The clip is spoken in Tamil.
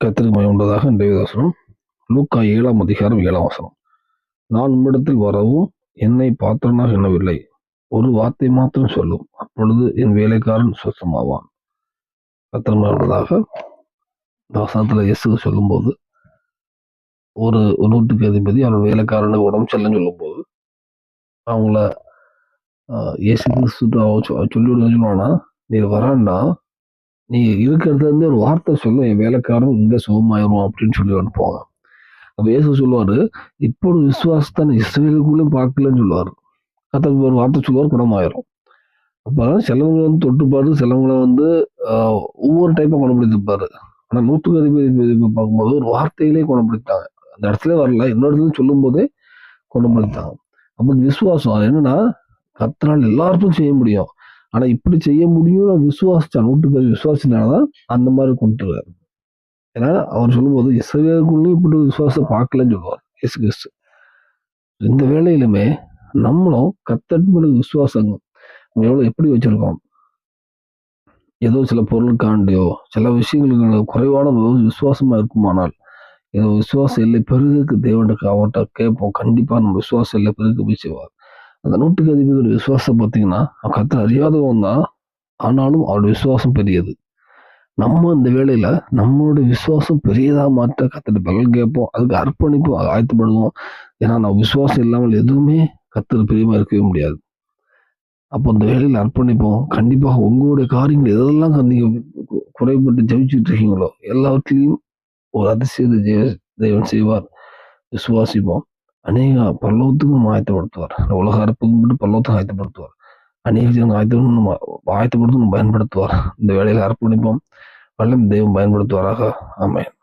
கத்திரிக்கு மயம் உண்டதாக இன்றைய வசனம். லூக்கா ஏழாம் அதிகாரம் ஏழாம் வசனம். நான் உம்மிடத்தில் வரவும் என்னை பாத்திரனாக எண்ணவில்லை. ஒரு வார்த்தை மாத்திரம் சொல்லும். அப்பொழுது என் வேலைக்காரன் சுத்தமாவான் கத்திரமா உள்ளதாக இயேசு சொல்லும்போது ஒரு நூற்றுக்கு அதிபதி அவன் வேலைக்காரனுக்கு உடம்பு செல்லன்னு சொல்லும்போது அவங்கள இயேசு அவ சொல்லி விடுங்க சொல்லுவானா நீ வரான்னா நீ இருக்கிறதுலேருந்து ஒரு வார்த்தை சொல்லும் என் வேலைக்காரன் இங்க சுகமாயிரும் அப்படின்னு சொல்லி அனுப்புவாங்க. அப்போ இயேசு சொல்லுவார் இப்பொழுது விசுவாசத்தான் இஸ்ரேலுக்குள்ளேயும் பார்க்கலன்னு சொல்லுவார். கத்த ஒரு வார்த்தை சொல்லுவார் குணமாயிரும். அப்போ சிலவங்களை வந்து தொட்டுப்பாரு சிலவங்களை வந்து ஒவ்வொரு டைப்பாக குணப்படுத்திருப்பாரு ஆனால் நூற்றுக்கு அதிபதி பார்க்கும்போது ஒரு வார்த்தையிலே குணப்படுத்தாங்க அந்த இடத்துல வரல இன்னொரு இடத்துல சொல்லும்போதே குணப்படுத்தாங்க அப்போ விசுவாசம் அது என்னன்னா கத்தனால் எல்லாருக்கும் செய்ய முடியும். ஆனா இப்படி செய்ய முடியும்னு விசுவாசித்தான் நூற்றுக்கு அதிபதி விசுவாசினாலதான் அந்த மாதிரி கொண்டு வர்றாரு ஏன்னா அவர் சொல்லும்போது இசைவேலுக்குள்ளேயும் இப்படி விசுவாசத்தை பார்க்கலன்னு சொல்லுவார் இயேசு கிறிஸ்து. இந்த வேலையிலுமே நம்மளும் கத்தட்டு விசுவாசங்க நம்ம எப்படி வச்சிருக்கோம்? ஏதோ சில பொருளுக்காண்டியோ சில விஷயங்களுக்கு குறைவான விசுவாசமாக விசுவாசமா இருக்குமானால் ஏதோ விசுவாசம் இல்லை பெருகுக்கு தேவனுக்கு அவர்கிட்ட கேட்போம். கண்டிப்பா நம்ம விசுவாசம் இல்லை பெருகு போய் செய்வார். அந்த நூற்றுக்கு அதிபதி விசுவாசம் பார்த்தீங்கன்னா அவன் கத்த அறியாதவன் தான். ஆனாலும் அவருடைய விசுவாசம் பெரியது. நம்ம இந்த வேலையில நம்மளுடைய விசுவாசம் பெரியதாக மாற்ற கத்துட்டு பலன் கேட்போம் அதுக்கு அர்ப்பணிப்போம் ஆயத்தப்படுவோம். ஏன்னா நான் விசுவாசம் இல்லாமல் எதுவுமே கத்திர பிரியமா இருக்கவே முடியாது. அப்போ இந்த வேலையில் அர்ப்பணிப்போம். கண்டிப்பாக உங்களுடைய காரியங்கள் எதெல்லாம் நீங்கள் குறைபட்டு ஜெயிச்சுட்டு இருக்கீங்களோ எல்லாவற்றிலையும் ஒரு அதிசயத்தை ஜெய- தேவன் செய்வார். விசுவாசிப்போம். அநேக பல்லவத்துக்கும் ஆயத்தப்படுத்துவார் உலக அறுப்புக்கும் மட்டும் பல்லவத்துக்கும் ஆயத்தப்படுத்துவார் அநேக ஜனங்கள் ஆயத்தம் ஆயத்தப்படுத்தும் பயன்படுத்துவார் இந்த வேலையில் அர்ப்பணிப்போம் வல்லம் தெய்வம் பயன்படுத்துவாராக அமையன்